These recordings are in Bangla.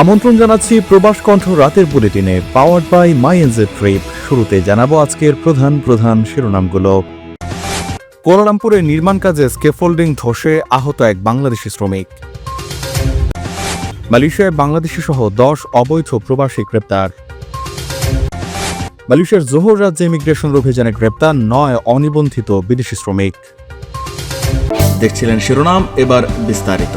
আমন্ত্রণ জানাচ্ছি প্রবাস কণ্ঠ রাতের বুলেটিনে powered by my NJ trip শুরুতে জানাব আজকের প্রধান প্রধান শিরোনামগুলো। কোলালামপুরে নির্মাণ কাজে স্কেফোল্ডিং ধসে আহত এক বাংলাদেশি শ্রমিক। মালয়েশিয়ায় বাংলাদেশি সহ দশ অবৈধ প্রবাসী গ্রেপ্তার। মালয়েশিয়ার জোহর রাজ্যে ইমিগ্রেশন অভিযানে গ্রেপ্তার নয় অনিবন্ধিত বিদেশি শ্রমিক। দেখছিলেন শিরোনাম, এবার বিস্তারিত।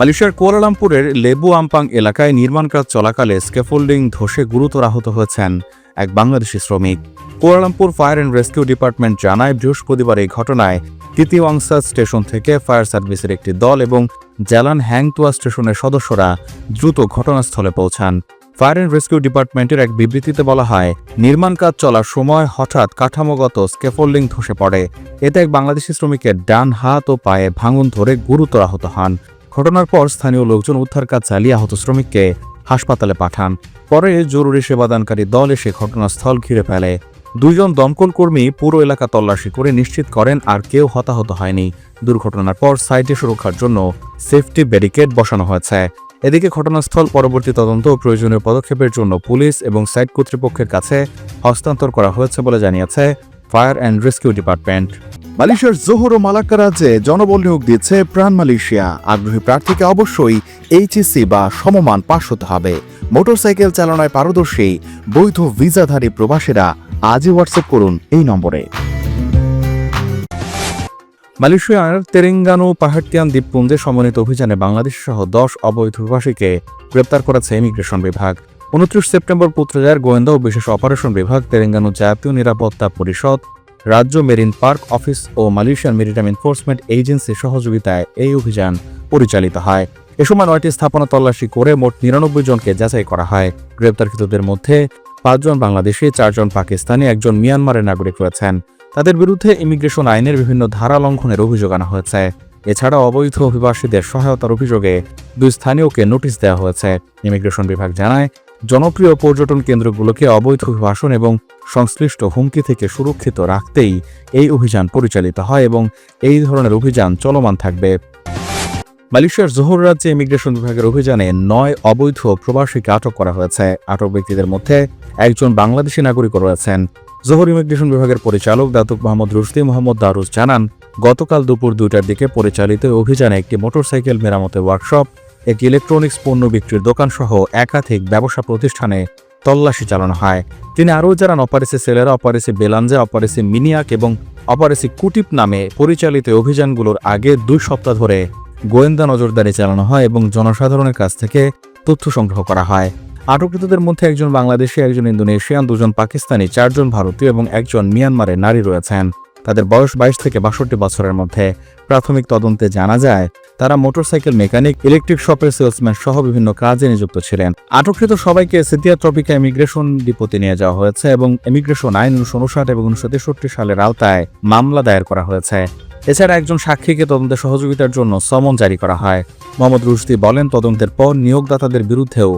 মালয়েশিয়ার কুয়ালালামপুরের লেবু আমপাং এলাকায় নির্মাণ কাজ চলাকালে স্কেফোল্ডিং ধসে গুরুতর আহত হয়েছেন এক বাংলাদেশি শ্রমিক। Kuala Lumpur fire and rescue department জানায়, বৃহস্পতিবার এই ঘটনায় তৃতীয়াংসা স্টেশন থেকে ফায়ার সার্ভিসের একটি দল এবং জালান হ্যাংতুয়া স্টেশনের সদস্যরা দ্রুত ঘটনাস্থলে পৌঁছান। ফায়ার অ্যান্ড রেস্কিউ ডিপার্টমেন্টের এক বিবৃতিতে বলা হয়, নির্মাণ কাজ চলার সময় হঠাৎ কাঠামোগত স্কেফোল্ডিং ধসে পড়ে। এতে এক বাংলাদেশি শ্রমিকের ডান হাত ও পায়ে ভাঙন ধরে গুরুতর আহত হন। ঘটনার পর স্থানীয় লোকজন উদ্ধার কাজ চালিয়ে আহত শ্রমিককে হাসপাতালে পাঠান। পরে জরুরি সেবাদানকারী দল এসে ঘটনাস্থল ঘিরে ফেলে। দুইজন দমকল কর্মী পুরো এলাকা তল্লাশি করে নিশ্চিত করেন আর কেউ হতাহত হয়নি। দুর্ঘটনার পর সাইটে সুরক্ষার জন্য সেফটি ব্যারিকেড বসানো হয়েছে। এদিকে ঘটনাস্থল পরবর্তী তদন্ত ও প্রয়োজনীয় পদক্ষেপের জন্য পুলিশ এবং সাইট কর্তৃপক্ষের কাছে হস্তান্তর করা হয়েছে বলে জানিয়েছে ফায়ার অ্যান্ড রেস্কিউ ডিপার্টমেন্ট। মালয়েশিয়ার জোহর ও মালাক্কা রাজ্যে জনবল নিয়োগ দিচ্ছে প্রাণ মালয়েশিয়া। আগ্রহী প্রার্থীকে অবশ্যই এইচএসসি বা সমমান পাশ হতে হবে। মোটরসাইকেল চালনায় পারদর্শী, বৈধ ভিসাধারী প্রবাসীরা আজই হোয়াটসঅ্যাপ করুন এই নম্বরে। মালয়েশিয়ার তেরেঙ্গানো পাহাড়তিয়ান দ্বীপপুঞ্জে সমন্বিত অভিযানে বাংলাদেশ সহ দশ অবৈধ প্রবাসীকে গ্রেপ্তার করেছে ইমিগ্রেশন বিভাগ। উনত্রিশ সেপ্টেম্বর পুত্রজার গোয়েন্দা ও বিশেষ অপারেশন বিভাগ তেলেঙ্গানো জাতীয় নিরাপত্তা পরিষদ রাজ্য মেরিন পার্ক অফিস ও মালয়েশিয়ান মেরিটাইম এনফোর্সমেন্ট এজেন্সির সহযোগিতায় এই অভিযান পরিচালিত হয়। এ সময় নয়টি স্থাপনা তল্লাশি করে মোট নিরানব্বই জনকে যাচাই করা হয়। গ্রেপ্তারকৃতদের মধ্যে পাঁচজন বাংলাদেশি, চারজন পাকিস্তানি, একজন মিয়ানমারের নাগরিক রয়েছেন। তাদের বিরুদ্ধে ইমিগ্রেশন আইনের বিভিন্ন ধারা লঙ্ঘনের অভিযোগ আনা হয়েছে। এছাড়া অবৈধ অভিবাসীদের সহায়তার অভিযোগে দুই স্থানীয়কে নোটিশ দেওয়া হয়েছে। ইমিগ্রেশন বিভাগ জানায় জনপ্রিয় পর্যটন কেন্দ্রগুলোকে অবৈধ অভিবাসন এবং সংশ্লিষ্ট হুমকি থেকে সুরক্ষিত রাখতেই এই অভিযান পরিচালিত হয় এবং এই ধরনের অভিযান চলমান থাকবে। মালয়েশিয়ার জোহর রাজ্যে ইমিগ্রেশন বিভাগের অভিযানে নয় অবৈধ প্রবাসীকে আটক করা হয়েছে। আটক ব্যক্তিদের মধ্যে একজন বাংলাদেশি নাগরিকও রয়েছেন। জোহর ইমিগ্রেশন বিভাগের পরিচালক Datuk Mohammad Rushdi Mohammad Darus জানান, গতকাল দুপুর দুইটার দিকে পরিচালিত অভিযানে একটি মোটরসাইকেল মেরামতের ওয়ার্কশপ একটি ইলেকট্রনিক্স পণ্য বিক্রির দোকান সহ একাধিক ব্যবসা প্রতিষ্ঠানে তল্লাশি চালানো হয়। তিনি আরও জানান, অপারেসি সেলেরা অপারেসি বেলাঞ্জা, অপারেসি মিনিয়াক এবং অপারেসি কুটিপ নামে পরিচালিত অভিযানগুলোর আগে দুই সপ্তাহ ধরে গোয়েন্দা নজরদারি চালানো হয় এবং জনসাধারণের কাছ থেকে তথ্য সংগ্রহ করা হয়। আটককৃতদের মধ্যে একজন বাংলাদেশি, একজন ইন্দোনেশিয়ান, দুজন পাকিস্তানি, চারজন ভারতীয় এবং একজন মিয়ানমারের নারী রয়েছেন। তাদের বয়স বাইশ থেকে বাষট্টি বছরের মধ্যে। প্রাথমিক তদন্তে জানা যায়, তারা মোটরসাইকেল মেকানিক, ইলেকট্রিক শপের সেলসম্যান সহ বিভিন্ন কাজে নিযুক্ত ছিলেন। আটককৃত সবাইকে সিতিয়া ট্রপিকা ইমিগ্রেশন ডিপোতে নিয়ে যাওয়া হয়েছে এবং ইমিগ্রেশন আইন উনিশশো উনষাট এবং উনিশশো তেষট্টি সালের আওতায় মামলা দায়ের করা হয়েছে। এছাড়া একজন সাক্ষীকে তদন্তে সহযোগিতার জন্য সমন জারি করা হয়। মোহাম্মদ রুশদি বলেন, তদন্তের পর নিয়োগদাতাদের বিরুদ্ধেও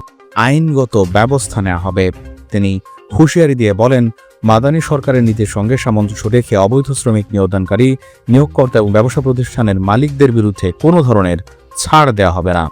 আইনগত ব্যবস্থা নেওয়া হবে। তিনি হুঁশিয়ারি দিয়ে বলেন মাদানী সরকারের নীতির সঙ্গে সামঞ্জস্য রেখে অবৈধ শ্রমিক নিয়োগদানকারী, নিয়োগকর্তা এবং ব্যবসা প্রতিষ্ঠানের মালিকদের বিরুদ্ধে কোনো ধরনের ছাড় দেওয়া হবে না।